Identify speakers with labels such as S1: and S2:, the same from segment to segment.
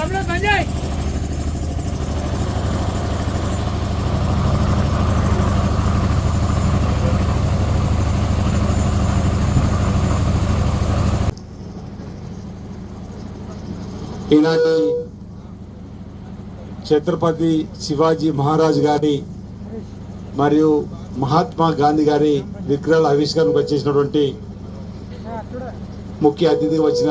S1: తమ్ముడు సంజయ్ ఈనాటి ఛత్రపతి శివాజీ మహారాజ్ గారి మరియు మహాత్మా గాంధీ గారి విగ్రహాల ఆవిష్కరణకు వచ్చేసినటువంటి ముఖ్య అతిథిగా వచ్చిన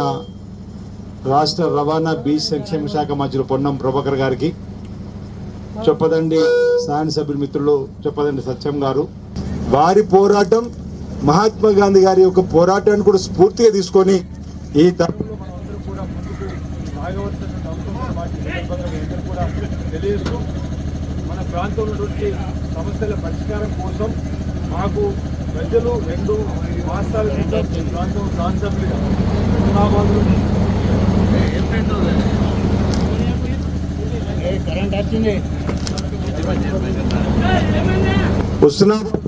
S1: రాష్ట్ర రవాణా బీచ్ సంక్షేమ శాఖ మంత్రులు పొన్నం ప్రభాకర్ గారికి చొప్పదండి శాసనసభ్యుల మిత్రులు చొప్పదండి సత్యం గారు. వారి పోరాటం మహాత్మా గాంధీ గారి యొక్క పోరాటాన్ని కూడా స్ఫూర్తిగా తీసుకొని ఈ తరపులో
S2: కూడా మన ప్రాంతంలో సమస్యల పరిష్కారం కోసం మాకు ప్రజలు రెండు మాసాల ప్రాంతం ప్రాంతంలో హుస్నాబాద్లో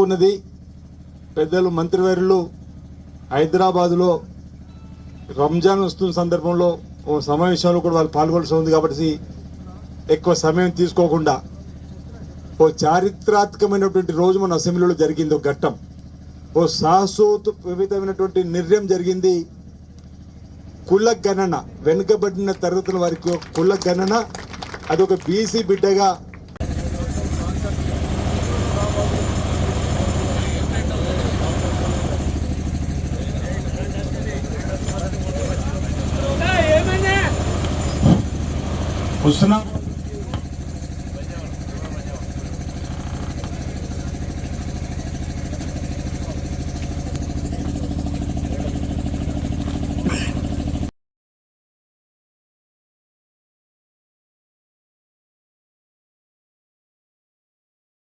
S1: ఉన్నది పెద్దలు మంత్రివర్యులు హైదరాబాదులో రంజాన్ వస్తున్న సందర్భంలో ఓ సమావేశంలో కూడా వాళ్ళు పాల్గొనాల్సి ఉంది కాబట్టి ఎక్కువ సమయం తీసుకోకుండా ఓ చారిత్రాత్మకమైనటువంటి రోజు మన అసెంబ్లీలో జరిగింది ఒక ఘట్టం. ఓ సాహసోత్వితమైనటువంటి నిర్ణయం జరిగింది. కుల గణన వెనుకబడిన తరగతుల వారికి కుల గణన అదొక బీసీ బిడ్డగా వస్తున్నాం.